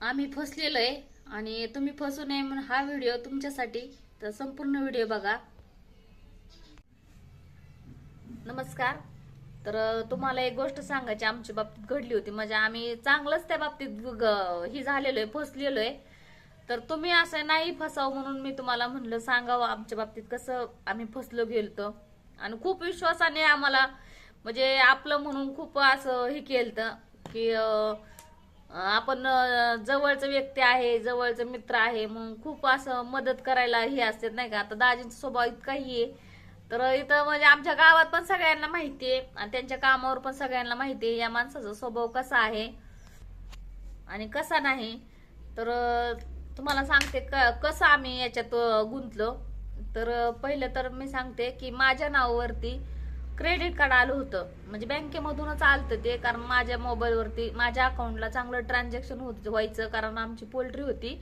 आम्ही फसलेलो आहे आणि तुम्ही फसू नये म्हणून हा व्हिडिओ तुमच्यासाठी तर संपूर्ण व्हिडिओ बघा. नमस्कार. तर तुम्हाला एक गोष्ट सांगायची आमच्या बाबतीत घडली होती. म्हणजे आम्ही चांगलंच त्या बाबतीत ही झालेलो आहे फसलेलो आहे. तर तुम्ही असं नाही फसावं म्हणून मी तुम्हाला म्हणलं सांगावं आमच्या बाबतीत कसं आम्ही फसलो गेलतो. आणि खूप विश्वासाने आम्हाला म्हणजे आपलं म्हणून खूप असं हे केलं की आपण जवळचं व्यक्ती आहे जवळचं मित्र आहे मग खूप असं मदत करायला हे असते नाही का? आता दाजींचा स्वभाव इतकाही आहे. तर इथं म्हणजे आमच्या गावात पण सगळ्यांना माहिती आहे आणि त्यांच्या कामावर पण सगळ्यांना माहिती आहे या माणसाचा स्वभाव कसा आहे आणि कसा नाही. तर तुम्हाला सांगते क- कसं आम्ही याच्यात गुंतलो. तर पहिलं तर मी सांगते की माझ्या नावावरती क्रेडिट कार्ड आलं होतं. म्हणजे बँकेमधूनच आलतं ते कारण माझ्या मोबाईलवरती माझ्या अकाउंटला चांगलं ट्रान्झॅक्शन होत व्हायचं कारण आमची पोल्ट्री होती.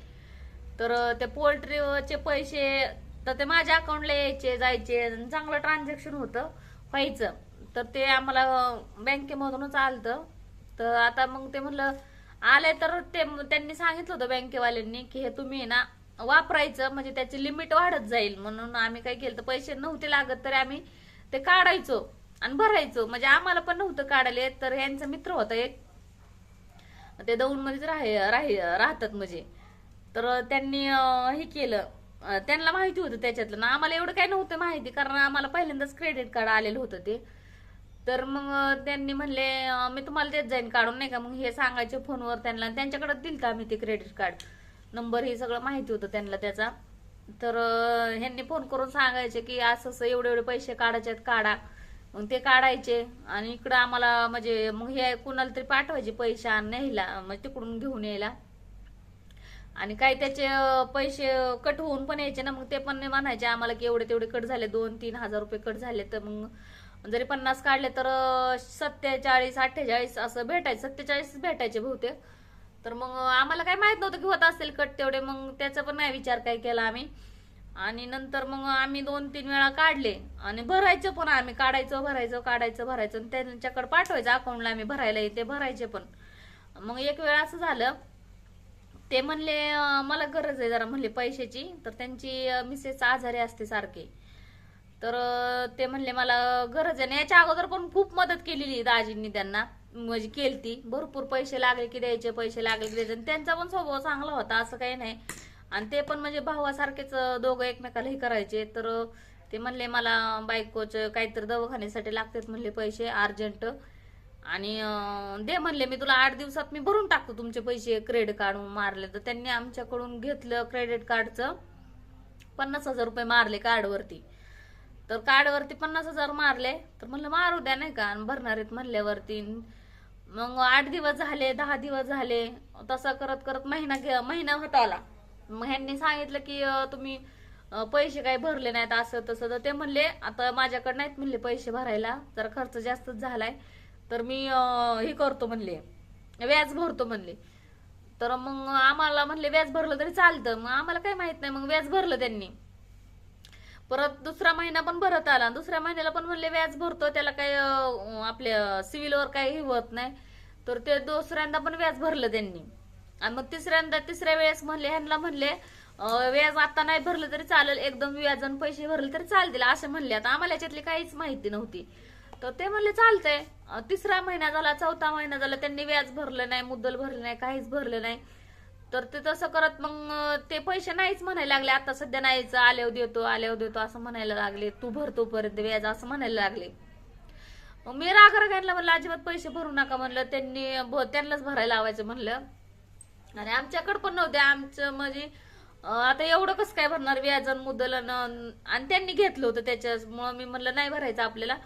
तर ते त्या पोल्ट्रीचे पैसे तर ते माझ्या अकाउंटला यायचे जायचे आणि चांगलं ट्रान्झॅक्शन होतं व्हायचं. तर ते आम्हाला बँकेमधूनच आलतं. तर आता मग ते म्हणलं आले तर ते त्यांनी सांगितलं होतं बँकेवाल्यांनी की हे तुम्ही ना वापरायचं म्हणजे त्याची लिमिट वाढत जाईल. म्हणून आम्ही काय केलं तर पैसे नव्हते लागत तरी आम्ही ते काढायचो आणि भरायचो. म्हणजे आम्हाला पण नव्हतं काढायला तर यांचा मित्र होता एक. ते दौंड मध्येच राही राहतात म्हणजे. तर त्यांनी हे केलं. त्यांना माहिती होतं त्याच्यातलं. ना आम्हाला एवढं काही नव्हतं माहिती कारण आम्हाला पहिल्यांदाच क्रेडिट कार्ड आलेलं होतं ते. तर मग त्यांनी म्हणले मी तुम्हाला देत जाईन काढून नाही का? मग हे सांगायचे फोनवर त्यांना. त्यांच्याकडे दिलं आम्ही ते क्रेडिट कार्ड नंबर हे सगळं माहिती होतं त्यांना त्याचा. तर ह्यांनी फोन करून सांगायचे की असं असं एवढे एवढे पैसे काढायचे आहेत काढा. मग ते काढायचे आणि इकडं आम्हाला म्हणजे मग हे कुणाला तरी पाठवायचे पैसे न्यायला म्हणजे तिकडून घेऊन यायला. आणि काही त्याचे पैसे कट होऊन पण यायचे ना मग ते पण नाही म्हणायचे आम्हाला की एवढे तेवढे कट झाले दोन तीन हजार रुपये कट झाले तर मग जरी पन्नास काढले तर सत्तेचाळीस अठ्ठेचाळीस असं भेटायचं सत्तेचाळीस भेटायचे बहुतेक. तर मग आम्हाला काय माहीत नव्हतं की होत असेल कट तेवढे. मग त्याचा पण नाही विचार काय केला आम्ही. आणि नंतर मग आम्ही दोन तीन वेळा काढले. आणि भरायचं पण आम्ही. काढायचं भरायचं काढायचं भरायचं. आणि त्यांच्याकडे पाठवायचं. अकाउंटला आम्ही भरायला येते भरायचे पण. मग एक वेळा असं झालं. ते म्हणले मला गरज आहे जरा म्हणले पैशाची. तर त्यांची मिसेस आजारी असते सारखी. तर ते म्हणले मला गरज आहे. आणि याच्या अगोदर पण खूप मदत केलेली दाजींनी त्यांना. म्हणजे केलती. भरपूर पैसे लागले की द्यायचे पैसे लागले की द्यायचे. आणि त्यांचा पण स्वभाव चांगला होता असं काही नाही. आणि ते पण म्हणजे भावासारखेच दोघं एकमेकाला हे करायचे. तर ते म्हणले मला बायकोच काहीतरी दवाखान्यासाठी लागतात म्हणले पैसे अर्जंट. आणि दे म्हणले मी तुला आठ दिवसात मी भरून टाकतो तुमचे पैसे क्रेडिट कार्ड मारले. तर त्यांनी आमच्याकडून घेतलं क्रेडिट कार्डचं. पन्नास हजार रुपये मारले कार्डवरती. तर कार्डवरती पन्नास हजार मारले. तर म्हणलं मारू द्या नाही का? आणि भरणार आहेत म्हणल्यावरती. मग आठ दिवस झाले दहा दिवस झाले तसं करत करत महिना गे- महिना होता आला. मग ह्यांनी सांगितलं की तुम्ही पैसे काही भरले नाहीत असं तसं. तर ते म्हणले आता माझ्याकडे नाहीत म्हणले पैसे भरायला जर खर्च जास्तच झालाय. तर मी हे करतो म्हणले व्याज भरतो म्हणले. तर मग आम्हाला म्हणले व्याज भरलं तरी चालतं. मग आम्हाला काही माहीत नाही मग व्याज भरलं त्यांनी. परत दुसरा महिना पण भरत आला. दुसऱ्या महिन्याला पण म्हणले व्याज भरतो त्याला काही आपल्या सिव्हिलवर काही होत नाही. तर ते दुसऱ्यांदा पण व्याज भरलं त्यांनी. आणि मग तिसऱ्यांदा तिसऱ्या वेळेस म्हणले ह्यांना म्हणले व्याज आता नाही भरलं तरी चालेल एकदम व्याज पैसे भरले तरी चालतील असं म्हणले. आता आम्हाला याच्यातली काहीच माहिती नव्हती. तर ते म्हणले चालतंय. तिसरा महिना झाला चौथा महिना झाला त्यांनी व्याज भरलं नाही मुद्दल भरलं नाही काहीच भरलं नाही. तर ते तसं करत मग ते पैसे नाहीच म्हणायला लागले. आता सध्या नाहीच आल्यावर देतो आल्यावर देतो असं म्हणायला लागले. तू भरतो पर्यंत व्याज असं म्हणायला लागले. मग मी राघर घ्यायला म्हणलं अजिबात पैसे भरू नका म्हणलं. त्यांनी त्यांनाच भरायला लावायचं म्हणलं. आणि आमच्याकडे पण नव्हते. आमचं म्हणजे आता एवढं कसं काय भरणार व्याज आणि मुद्दल आणि आणि त्यांनी घेतलं होतं त्याच्यामुळं मी म्हणलं नाही भरायचं आपल्याला.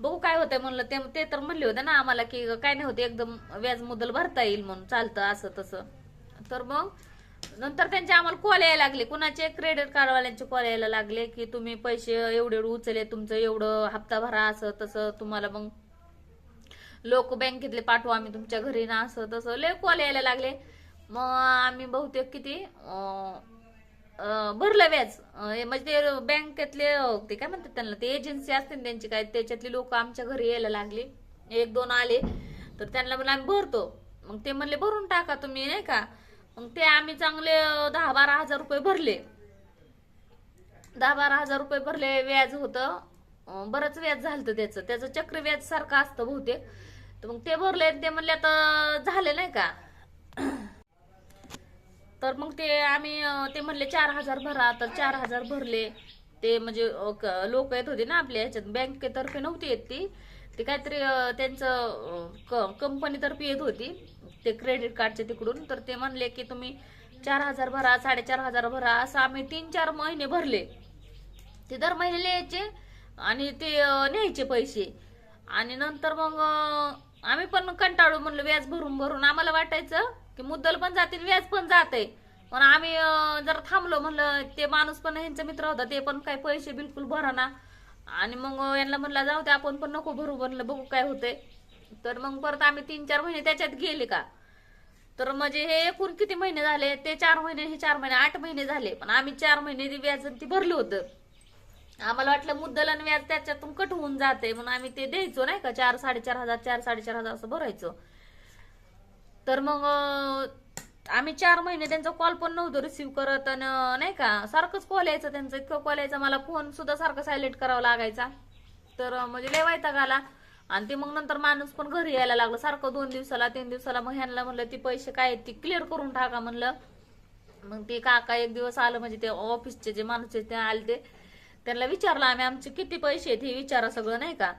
बघू काय होतंय म्हणलं. ते ते तर म्हणले होते ना आम्हाला की काय नाही होते एकदम व्याज मुद्दल भरता येईल म्हणून चालतं असं तसं. तर मग नंतर त्यांचे आम्हाला कॉल यायला लागले. कुणाचे? क्रेडिट कार्डवाल्यांचे कॉल यायला लागले की तुम्ही पैसे एवढे एवढे उचलले तुमचं एवढं हप्ता भरा असं तसं तुम्हाला मग लोक बँकेतले पाठवू आम्ही तुमच्या घरी ना असं तसं लय कॉल यायला लागले. मग आम्ही बहुतेक किती? भरलं व्याज. हे म्हणजे ते बँकेतले ते काय म्हणतात त्यांना ते एजन्सी असते ना त्यांची काय त्याच्यातली लोक आमच्या घरी यायला लागली. एक दोन आले तर त्यांना म्हणलं आम्ही भरतो. मग ते म्हणले भरून टाका तुम्ही नाही का? मग ते आम्ही चांगले दहा बारा हजार रुपये भरले. दहा बारा हजार रुपये भरले व्याज होतं. बरंच व्याज झालं त्याचं. त्याचं चक्रव्याज सारखं असतं बहुतेक. तर मग ते भरले ते म्हणले आता झाले नाही का? तर मग ते आम्ही ते म्हणले चार हजार भरा. तर चार हजार भरले. ते म्हणजे लोक येत होते ना आपल्या ह्याच्यात. बँकेतर्फे नव्हती येत ती. ते काहीतरी अं, त्यांचं कंपनीतर्फे येत होती. ते क्रेडिट कार्डचे तिकडून. तर ते म्हणले की तुम्ही चार हजार भरा साडेचार हजार भरा. असं आम्ही तीन चार महिने भरले. ते दर महिन्याला यायचे आणि ते न्यायचे पैसे. आणि नंतर मग आम्ही पण कंटाळू म्हणलं व्याज भरून भरून. आम्हाला वाटायचं की मुद्दल पण जाते व्याज पण जाते पण आम्ही जर थांबलो. म्हणलं ते माणूस पण ह्यांचा मित्र होता ते पण काही पैसे बिलकुल भराना. आणि मग यांना म्हणलं जाऊ ते आपण पण नको भरू म्हणलं बघू काय होतंय. तर मग परत आम्ही तीन चार महिने त्याच्यात गेले का? तर म्हणजे हे एकूण किती महिने झाले? ते चार महिने हे चार महिने आठ महिने झाले. पण आम्ही चार महिने ते व्याज ती भरलं होतं. आम्हाला वाटलं मुद्दल आणि व्याज त्याच्यातून कट होऊन जाते म्हणून आम्ही ते द्यायचो नाही का? चार साडेचार हजार चार साडेचार हजार असं भरायचो. तर मग आम्ही चार महिने त्यांचा कॉल पण नव्हतो रिसिव्ह करत आणि नाही का सारखंच कॉल यायचं त्यांचं इतकं कॉल यायचा मला फोन सुद्धा सारखं सायलेंट करावा लागायचा. तर म्हणजे लेवायचा घाला आणि ते मग नंतर माणूस पण घरी यायला लागलं. सारखं दोन दिवसाला तीन दिवसाला मग ह्यांना म्हणलं ती पैसे काय ती क्लिअर करून टाका म्हणलं. मग ते काका एक दिवस आलं म्हणजे ते ऑफिसचे जे माणूस आहेत ते आले ते. त्यांना विचारलं आम्ही आमचे किती पैसे आहेत? हे विचारा सगळं नाही का.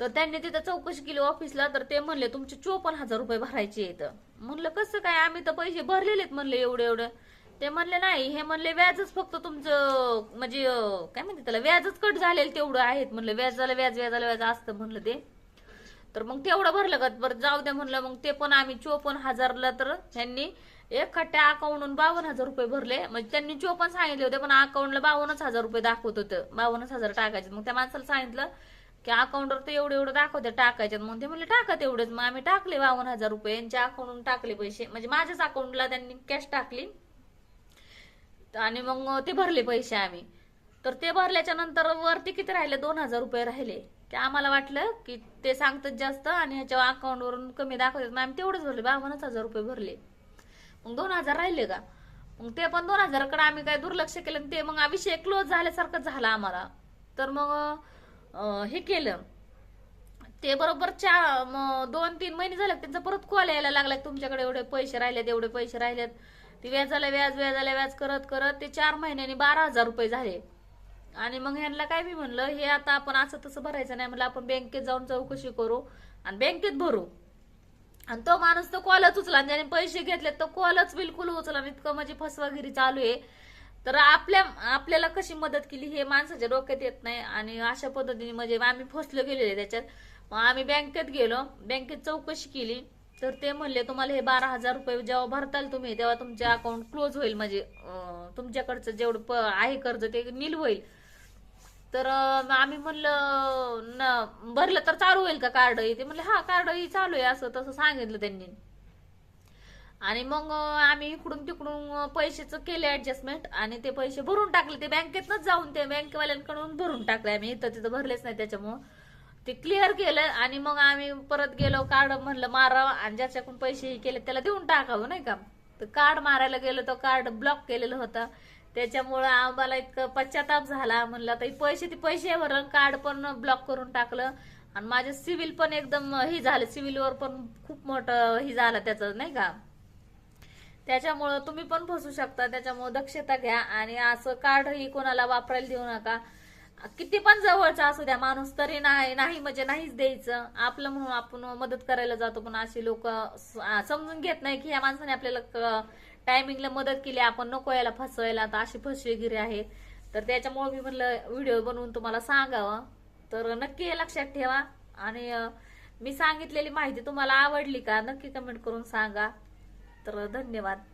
तर त्यांनी तिथं चौकशी केली ऑफिसला तर ते म्हणले तुमचे चोपन्न हजार रुपये भरायचे आहेत. म्हणलं कसं काय? आम्ही तर पैसे भरलेलेत म्हणले एवढे एवढं. ते म्हणले नाही हे म्हणले व्याजच फक्त तुमचं म्हणजे काय म्हणते त्याला व्याजच कट झालेलं तेवढं आहेत. म्हणलं व्याजाला व्याज व्याजाला व्याज असतं म्हणलं ते. तर मग तेवढं भरलं का? बरं जाऊ द्या म्हणलं मग ते पण आम्ही चोपन्न हजारला तर त्यांनी एखाद्या खट्ट्या अकाउंटून बावन्न हजार रुपये भरले. म्हणजे त्यांनी चोपन्न सांगितले होते पण अकाउंटला बावन्नच हजार रुपये दाखवत होतं. बावन्नच हजार टाकायचे. मग त्या माणसाला सांगितलं की अकाउंटवर तर एवढं एवढं दाखवते टाकायचे मग ते म्हणले टाका तेवढेच. मग आम्ही टाकले बावन्न हजार रुपये. यांच्या अकाउंटून टाकले पैसे. म्हणजे माझ्याच अकाउंटला त्यांनी कॅश टाकली. आणि मग ते भरले पैसे आम्ही. तर ते भरल्याच्या नंतर वरती किती राहिले? दोन हजार रुपये राहिले. ते आम्हाला वाटलं की ते सांगतात जास्त आणि ह्याच्या अकाउंटवरून कमी दाखवतात. मग आम्ही तेवढंच भरले. बावन्नच हजार रुपये भरले. मग दोन हजार राहिले का? मग ते पण दोन हजाराकडे आम्ही काय दुर्लक्ष केलं आणि ते मग विषय क्लोज झाल्यासारखं झाला आम्हाला. तर मग हे केलं. ते बरोबर चार दोन तीन महिने झाले त्यांचा परत कॉल यायला लागला तुमच्याकडे एवढे पैसे राहिलेत एवढे पैसे राहिलेत. ते व्याजाला व्याज व्याजाला व्याज करत करत ते चार महिन्यांनी बारा हजार रुपये झाले. आणि मग ह्यांना काय मी म्हणलं हे आता आपण असं तसं भरायचं नाही म्हणलं आपण बँकेत जाऊन चौकशी करू आणि बँकेत भरू. आणि तो माणूस तो कॉलच उचला आणि ज्याने पैसे घेतले तो कॉलच बिलकुल उचला आणि इतकं म्हणजे फसवागिरी चालू आहे. तर आपल्या आपल्याला कशी मदत केली हे माणसाच्या डोक्यात येत नाही. आणि अशा पद्धतीने म्हणजे आम्ही फसलो गेलेले त्याच्यात. मग आम्ही बँकेत गेलो. बँकेत चौकशी केली. तर ते म्हणले तुम्हाला हे बारा हजार रुपये जेव्हा भरताल तुम्ही तेव्हा तुमचे अकाउंट क्लोज होईल. म्हणजे तुमच्याकडचं जेवढं प- आहे कर्ज ते नील होईल. तर आम्ही म्हणलं न भरलं तर चालू होईल का कार्ड? ते म्हणले हा कार्ड चालू आहे. असं तसं सांगितलं त्यांनी. आणि मग आम्ही इकडून तिकडून अं, पैशाचं केले ऍडजस्टमेंट आणि ते पैसे भरून टाकले. ते बँकेतनच जाऊन ते बँकेवाल्यांकडून भरून टाकले आम्ही. इथं तिथं भरलेच नाही त्याच्यामुळं. ते क्लिअर केलं आणि मग आम्ही परत गेलो कार्ड म्हणलं मारावं आणि ज्याच्याकडून पैसेही केले त्याला देऊन टाकावं नाही का? तर कार्ड मारायला गेलो तर कार्ड ब्लॉक केलेलं होतं. त्याच्यामुळं आम्हाला इतकं पश्चाताप झाला. म्हणलं आता पैसे ते पैसे भरलं कार्ड पण ब्लॉक करून टाकलं. आणि माझं सिव्हिल पण एकदम हे झालं. सिव्हिलवर पण खूप मोठं हे झालं त्याचं नाही का? त्याच्यामुळं तुम्ही पण फसू शकता त्याच्यामुळं दक्षता घ्या आणि असं कार्डही कोणाला वापरायला देऊ नका. किती पण जवळचा असू द्या माणूस तरी नाही नाही म्हणजे नाहीच द्यायचं. आपलं म्हणून आपण मदत करायला जातो पण अशी लोक समजून घेत नाही की या माणसाने आपल्याला टायमिंगला मदत केली आपण नको याला फसवायला तर अशी फसवेगिरी आहे. तर त्याच्यामुळे मी म्हणलं व्हिडिओ बनवून तुम्हाला सांगावं. तर नक्की हे लक्षात ठेवा आणि मी सांगितलेली माहिती तुम्हाला आवडली का नक्की कमेंट करून सांगा. तर धन्यवाद.